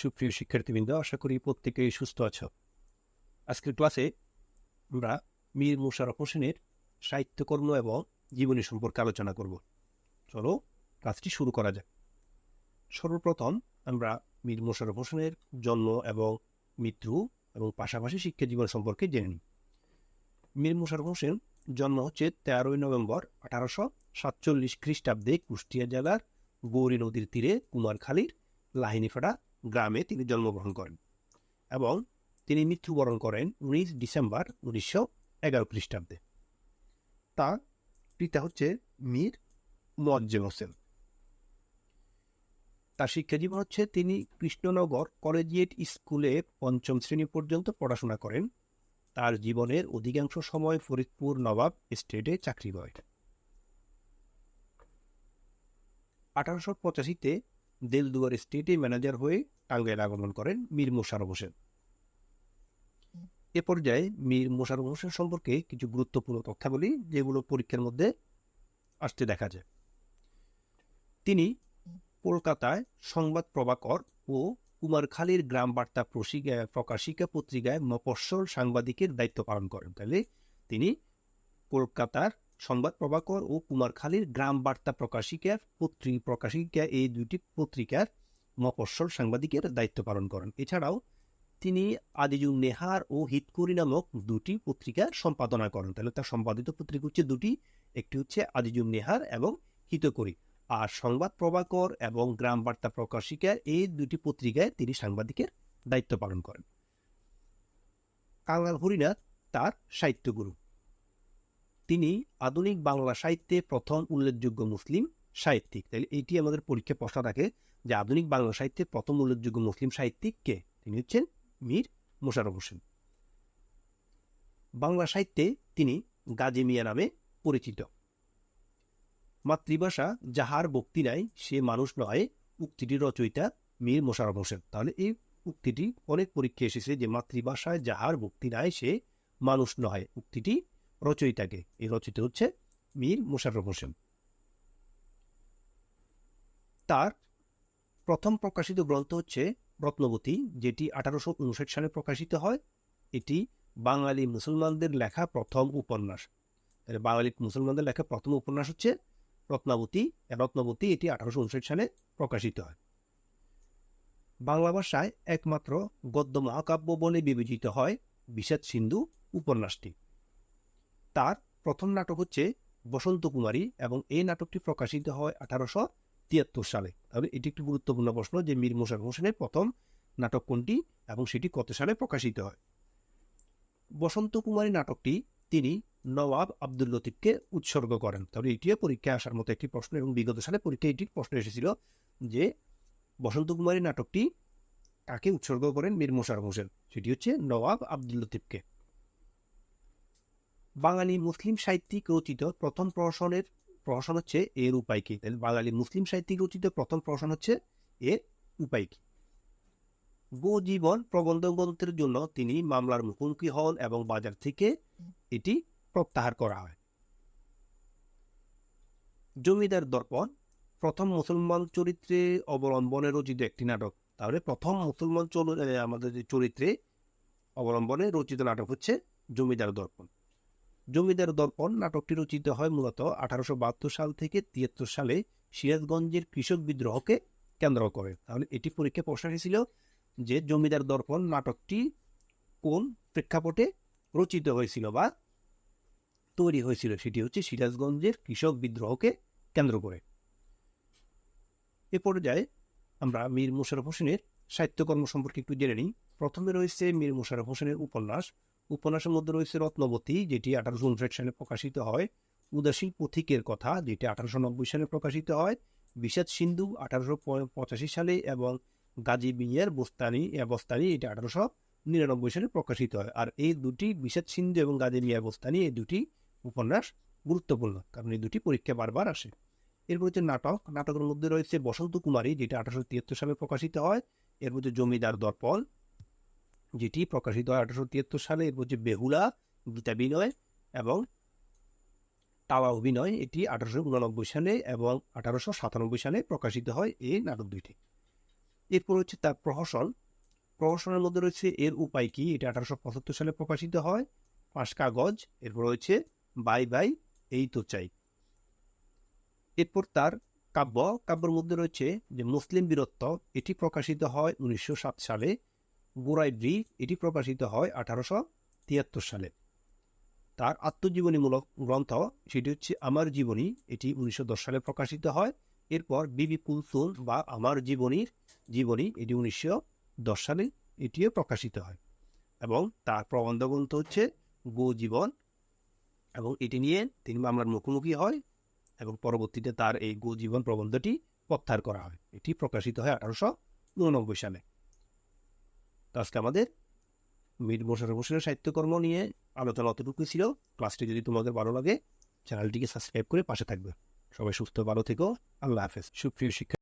সুপ্রিয় শিক্ষার্থীবৃন্দ, আশা করি প্রত্যেকেই সুস্থ আছো। আজকের ক্লাসে আমরা মীর মুশারফ হোসেনের সাহিত্যকর্ম এবং জীবনী সম্পর্কে আলোচনা করব। চলো ক্লাসটি শুরু করা যাক। সর্বপ্রথম আমরা মীর মুশারফ হোসেনের জন্ম এবং মৃত্যু এবং পাশাপাশি শিক্ষা জীবন সম্পর্কে জেনে নিই। মীর মুশারফ হোসেন জন্ম হচ্ছে তেরোই নভেম্বর আঠারোশো সাতচল্লিশ খ্রিস্টাব্দে কুষ্টিয়া জেলার গৌরী নদীর তীরে কুমারখালীর লাহিনীফাড়া গ্রামে তিনি জন্মগ্রহণ করেন এবং তিনি মৃত্যুবরণ করেন উনিশ ডিসেম্বর উনিশশো এগারো খ্রিস্টাব্দে। তার পিতা হচ্ছে মীর মোয়াজ্জেম হোসেন। তার শিক্ষাজীবন হচ্ছে তিনি কৃষ্ণনগর কলেজিয়েট স্কুলে পঞ্চম শ্রেণি পর্যন্ত পড়াশোনা করেন। তার জীবনের অধিকাংশ সময় ফরিদপুর নবাব স্টেটে চাকরি করে আঠারোশো পঁচাশিতে দেলদুয়ার স্টেটে ম্যানেজার হয়ে টাঙ্গাইল আগমন করেন মীর মোশারফ হোসেন। এ পর্যায়ে মীর মোশারফ হোসেন সম্পর্কে কিছু গুরুত্বপূর্ণ তথ্যাবলী যেগুলো পরীক্ষার মধ্যে আসতে দেখা যায়। তিনি কলকাতায় সংবাদ প্রভাকর ও কুমারখালীর গ্রাম বার্তা প্রকাশিকা পত্রিকায় মফস্বল সাংবাদিকের দায়িত্ব পালন করেন। তাহলে তিনি কলকাতার সংবাদ প্রভাকর ও কুমারখালীর গ্রাম বার্তা প্রকাশিকা পত্রি, প্রকাশিকা, এই দুটি পত্রিকার মফস্বল সাংবাদিকের দায়িত্ব পালন করেন। এছাড়াও তিনি আজিজুল নেহার ও হিতকরি নামক দুটি পত্রিকা সম্পাদনা করেন। তাহলে তার সম্পাদিত পত্রিকা হচ্ছে দুটি, একটি হচ্ছে আজিজুল নেহার এবং হিতকরি। আর সংবাদ প্রভাকর এবং গ্রাম বার্তা প্রকাশিকা এই দুটি পত্রিকায় তিনি সাংবাদিকের দায়িত্ব পালন করেন। কাঙ্গাল হরিনাথ তার সাহিত্যগুরু তিনি আধুনিক বাংলা সাহিত্যে প্রথম উল্লেখযোগ্য মুসলিম সাহিত্যিক। তাহলে এটি আমাদের পরীক্ষা প্রশ্ন থাকে যে আধুনিক বাংলা সাহিত্যে প্রথম উল্লেখযোগ্য মুসলিম সাহিত্যিক কে? তিনি হচ্ছেন মীর মোশাররফ হোসেন। বাংলা সাহিত্যে তিনি গাজী মিয়া নামে পরিচিত। মাতৃভাষা যাহার ভক্তি নাই, সে মানুষ নয় উক্তিটির রচয়িতা মীর মোশাররফ হোসেন। তাহলে এই উক্তিটি অনেক পরীক্ষা এসেছে যে মাতৃভাষায় যাহার ভক্তি নাই, সে মানুষ নয়, উক্তিটি রচয়িতাকে। এই রচিত হচ্ছে মীর মোশাররফ হোসেন। তার প্রথম প্রকাশিত গ্রন্থ হচ্ছে রত্নবতী, যেটি আঠারোশো উনষাট সালে প্রকাশিত হয়। এটি বাঙালি মুসলমানদের লেখা প্রথম উপন্যাস। বাঙালি মুসলমানদের লেখা প্রথম উপন্যাস হচ্ছে রত্নাবতী। রত্নবতী এটি আঠারোশো উনষাট সালে প্রকাশিত হয়। বাংলা ভাষায় একমাত্র গদ্য মহাকাব্য বলে বিবেচিত হয় বিষাদ সিন্ধু উপন্যাসটি। তার প্রথম নাটক হচ্ছে বসন্ত কুমারী এবং এই নাটকটি প্রকাশিত হয় আঠারোশো তিয়াত্তর সালে। তবে এটি একটি গুরুত্বপূর্ণ প্রশ্ন যে মীর মোশারফ হোসেনের প্রথম নাটক কোনটি এবং সেটি কত সালে প্রকাশিত হয়? বসন্ত কুমারী নাটকটি তিনি নওয়াব আব্দুল লতিফকে উৎসর্গ করেন। তবে এটিও পরীক্ষায় আসার মতো একটি প্রশ্ন এবং বিগত সালে পরীক্ষায় এটি প্রশ্ন এসেছিল যে বসন্ত কুমারী নাটকটি কাকে উৎসর্গ করেন মীর মোশারফ হোসেন? সেটি হচ্ছে নওয়াব আব্দুল লতিফকে। বাঙালি মুসলিম সাহিত্যিক রচিত প্রথম প্রহসনের প্রহসন হচ্ছে এর উপায় কি? তাহলে বাঙালি মুসলিম সাহিত্যিক রচিত প্রথম প্রহসন হচ্ছে এর উপায় কি? জীবন প্রবন্ধ গ্রন্থের জন্য তিনি মামলার মুখোমুখি হন এবং বাজার থেকে এটি প্রত্যাহার করা হয়। জমিদার দর্পণ, প্রথম মুসলমান চরিত্রে অবলম্বনে রচিত একটি নাটক, তাহলে প্রথম মুসলমান আমাদের চরিত্রে অবলম্বনে রচিত নাটক হচ্ছে জমিদার দর্পণ। জমিদার দর্পণ নাটকটি রচিত হয় মূলত আঠারোশো বাহাত্তর সাল থেকে তিয়াত্তর সালে সিরাজগঞ্জের কৃষক বিদ্রোহকে কেন্দ্র করে। তাহলে এটি পরীক্ষা প্রশ্ন এসেছিল যে জমিদার দর্পণ নাটকটি কোন প্রেক্ষাপটে রচিত হয়েছিল বা তৈরি হয়েছিল? সেটি হচ্ছে সিরাজগঞ্জের কৃষক বিদ্রোহকে কেন্দ্র করে। এ পর্যায়ে আমরা মীর মোশারফ হোসেনের সাহিত্যকর্ম সম্পর্কে একটু জেনে নিই। প্রথমে রয়েছে মীর মোশারফ হোসেনের উপন্যাস উপন্যাসের মধ্যে রয়েছে রত্নবতী, যেটি আঠারোশো উনষাট সালে প্রকাশিত হয়। উদাসীন পথিকের কথা, যেটি আঠারোশো নব্বই সালে প্রকাশিত হয়। বিষাদ সিন্ধু আঠারোশো পঁচাশি সালে এবং গাজী বিয়ের বস্তানি, এ বস্তানি, এটি আঠারোশো নিরানব্বই সালে প্রকাশিত হয়। আর এই দুটি, বিষাদ সিন্ধু এবং গাজী মিয়া বস্তানি, এই দুটি উপন্যাস গুরুত্বপূর্ণ, কারণ এই দুটি পরীক্ষা বারবার আসে। এরপর হচ্ছে নাটক। নাটকের মধ্যে রয়েছে বসন্ত কুমারী, যেটা আঠারোশো তিয়াত্তর সালে প্রকাশিত হয়। এর মধ্যে জমিদার দর্পণ। যেটি প্রকাশিত হয় আঠারোশো তিয়াত্তর সালে। এর মধ্যে বেহুলা, গীতা বিনয় এবং তাওয়া অভিনয়। এটি আঠারোশো উনানব্বই সালে এবং আঠারোশো সাতানব্বই সালে প্রকাশিত হয় এই নাটক দুইটি। এরপর হচ্ছে তার প্রহসন। প্রহসনের মধ্যে রয়েছে এর উপায় কি? এটা আঠারোশো পঁচাত্তর সালে প্রকাশিত হয়। পাঁচ কাগজ। এরপর রয়েছে বাই বাই, এই তো চাই। এরপর তার কাব্য। কাব্যের মধ্যে রয়েছে যে মুসলিম বীরত্ব। এটি প্রকাশিত হয় উনিশশো সাত সালে। বুরাই ব্রিফ এটি প্রকাশিত হয় আঠারোশো তিয়াত্তর সালে। তার আত্মজীবনীমূলক গ্রন্থ সেটি হচ্ছে আমার জীবনী, এটি উনিশশো দশ সালে প্রকাশিত হয়। এরপর বিবি কুলসুম বা আমার জীবনীর জীবনী, এটি উনিশশো দশ সালে এটিও প্রকাশিত হয়। এবং তার প্রবন্ধ গ্রন্থ হচ্ছে গো জীবন। এবং এটি নিয়ে তিনি মামলার মুখোমুখি হয় এবং পরবর্তীতে তার এই গো জীবন প্রবন্ধটি প্রত্যাহার করা হয়। এটি প্রকাশিত হয় আঠারোশো উননব্বই সালে। তো আজকে আমাদের মীর মোশারফ হোসেনের সাহিত্যকর্ম নিয়ে আলোচনা অতটুকুই ছিল। ক্লাসটি যদি তোমাদের ভালো লাগে, চ্যানেলটিকে সাবস্ক্রাইব করে পাশে থাকবে। সবাই সুস্থ, ভালো থেকো। আল্লাহ হাফেজ। সুপ্রিয় শিক্ষা